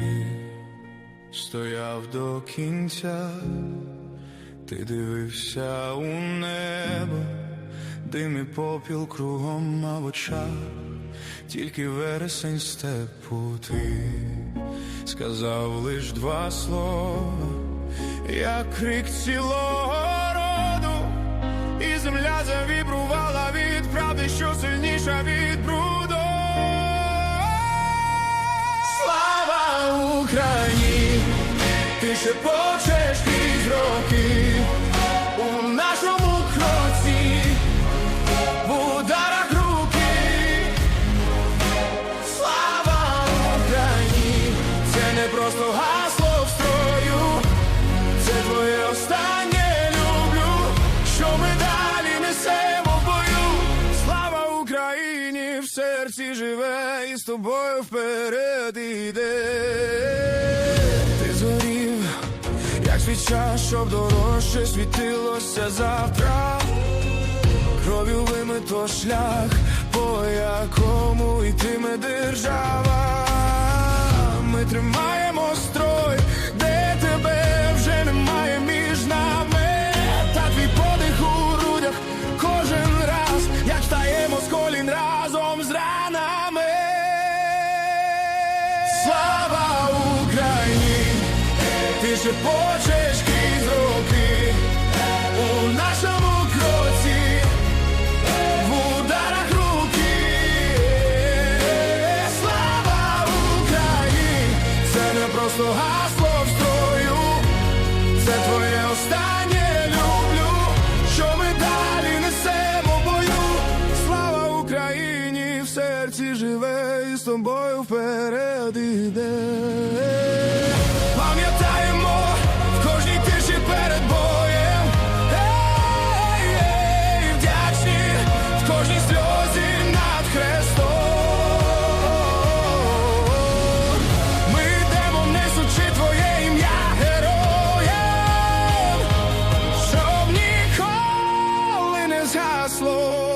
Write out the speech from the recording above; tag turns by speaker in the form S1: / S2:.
S1: ти стояв до кінця, ти дивився у небо, дим і попіл кругом а в очах, тільки вересень степу ти сказав лиш два слова, як крик цілого роду, і земля завібрувала від правди, що сильніша від ти ще почеш крізь роки у нашому кроці, в ударах руки. Слава Україні, це не просто гасло в строю, це твоє останнє люблю, що ми далі несемо в бою. Слава Україні, в серці живе і з тобою вперед іде. Як щоб дорожче світилося завтра. Кров'ю вимито шлях, по якому йтиме держава. Ти роки у нашому кроці в ударах руки. Слава Україні! Це не просто гасло в строю, це твоє останнє люблю, що ми далі несемо бою. Слава Україні! В серці живе і з тобою вперед іде. slow